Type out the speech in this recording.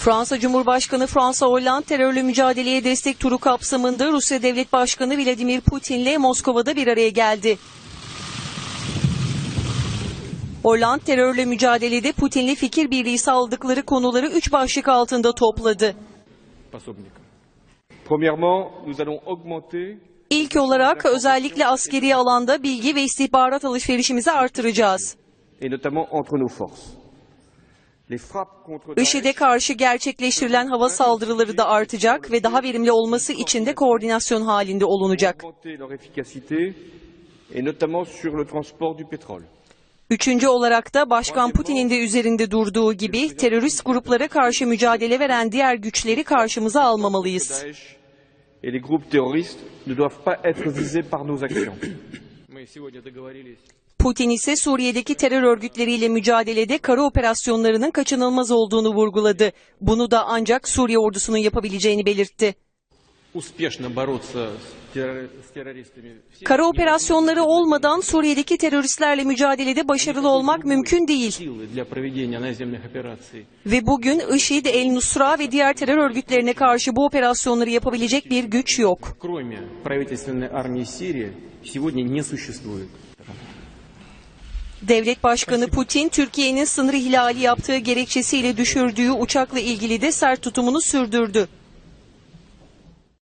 Fransa Cumhurbaşkanı Fransa Hollande terörle mücadeleye destek turu kapsamında Rusya Devlet Başkanı Vladimir Putin'le Moskova'da bir araya geldi. Hollande terörle mücadelede Putin'le fikir birliği sağladıkları konuları üç başlık altında topladı. İlk olarak özellikle askeri alanda bilgi ve istihbarat alışverişimizi artıracağız. Et notamment entre nos forces. IŞİD'e karşı gerçekleştirilen hava saldırıları da artacak ve daha verimli olması için de koordinasyon halinde olunacak. Üçüncü olarak da Başkan Putin'in de üzerinde durduğu gibi terörist gruplara karşı mücadele veren diğer güçleri karşımıza almamalıyız. Putin ise Suriye'deki terör örgütleriyle mücadelede kara operasyonlarının kaçınılmaz olduğunu vurguladı. Bunu da ancak Suriye ordusunun yapabileceğini belirtti. Kara operasyonları olmadan Suriye'deki teröristlerle mücadelede başarılı olmak mümkün değil. Ve bugün IŞİD, El Nusra ve diğer terör örgütlerine karşı bu operasyonları yapabilecek bir güç yok. Devlet Başkanı Putin, Türkiye'nin sınır ihlali yaptığı gerekçesiyle düşürdüğü uçakla ilgili de sert tutumunu sürdürdü.